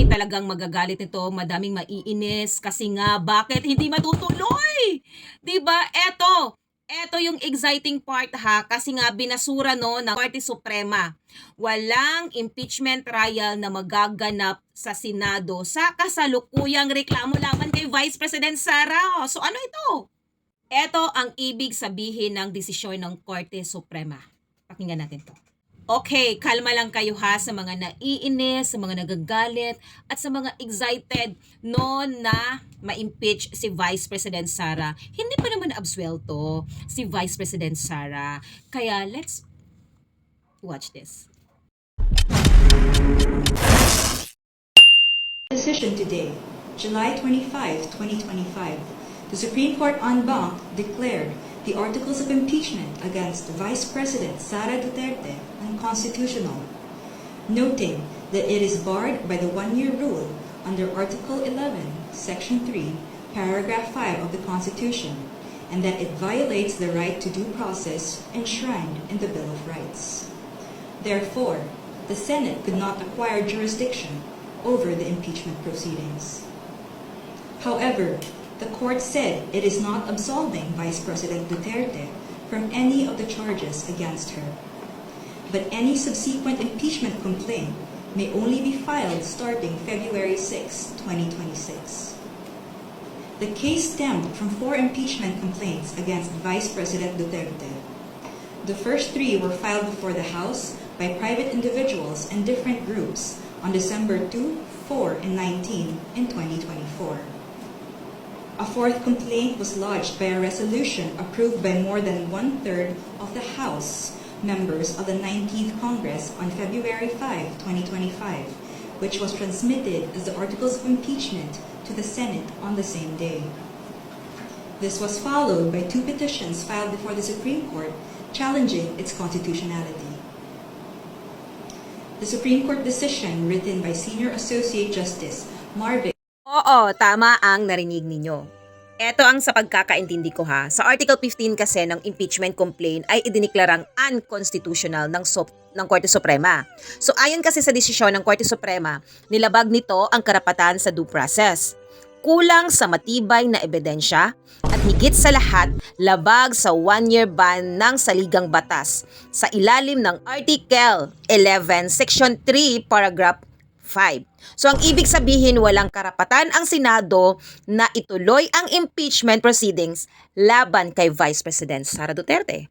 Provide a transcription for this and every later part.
Marami talagang magagalit nito, madaming maiinis kasi nga bakit hindi matutuloy? 'Di ba? Eto, eto yung exciting part ha kasi nga binasura no ng Korte Suprema. Walang impeachment trial na magaganap sa Senado sa kasalukuyang reklamo laban kay Vice President Sara. So ano ito? Ito ang ibig sabihin ng desisyon ng Korte Suprema. Pakinggan natin to. Okay, kalma lang kayo ha sa mga naiinis, sa mga nagagalit, at sa mga excited no na ma-impeach si Vice President Sara. Hindi pa naman absuelto si Vice President Sara. Kaya let's watch this. Decision today, July 25, 2025, the Supreme Court en banc declared the articles of impeachment against Vice President Sara Duterte unconstitutional, noting that it is barred by the one-year rule under Article 11, Section 3, Paragraph 5 of the Constitution, and that it violates the right to due process enshrined in the Bill of Rights. Therefore, the Senate could not acquire jurisdiction over the impeachment proceedings. However, the court said it is not absolving Vice President Duterte from any of the charges against her. But any subsequent impeachment complaint may only be filed starting February 6, 2026. The case stemmed from four impeachment complaints against Vice President Duterte. The first three were filed before the House by private individuals and different groups on December 2, 4, and 19 in 2024. A fourth complaint was lodged by a resolution approved by more than one-third of the House members of the 19th Congress on February 5, 2025, which was transmitted as the Articles of Impeachment to the Senate on the same day. This was followed by two petitions filed before the Supreme Court challenging its constitutionality. The Supreme Court decision written by Senior Associate Justice Marvick Oo, tama ang narinig ninyo. Ito ang sa pagkakaintindi ko ha. Sa Article 15 kasi ng impeachment complaint ay idiniklarang unconstitutional ng, Sup- ng Korte Suprema. So ayon kasi sa desisyon ng Korte Suprema, nilabag nito ang karapatan sa due process. Kulang sa matibay na ebidensya at higit sa lahat, labag sa one-year ban ng saligang batas sa ilalim ng Article 11, Section 3, Paragraph 5. So ang ibig sabihin walang karapatan ang Senado na ituloy ang impeachment proceedings laban kay Vice President Sara Duterte.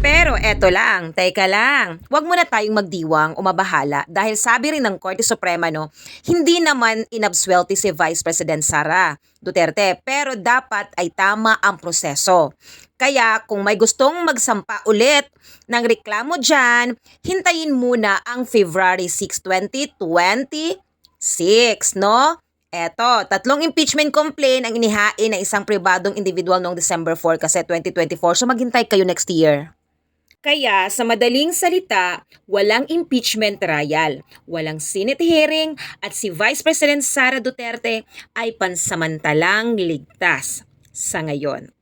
Pero eto lang, teka lang, wag muna tayong magdiwang o mabahala dahil sabi rin ng Korte Suprema no, hindi naman inabswelti si Vice President Sara Duterte pero dapat ay tama ang proseso. Kaya kung may gustong magsampa ulit ng reklamo dyan, hintayin muna ang February 6, 2026, no? Eto, tatlong impeachment complaint ang inihain ng isang pribadong individual noong December 4 kasi 2024. So maghintay kayo next year. Kaya sa madaling salita, walang impeachment trial, walang Senate hearing at si Vice President Sara Duterte ay pansamantalang ligtas sa ngayon.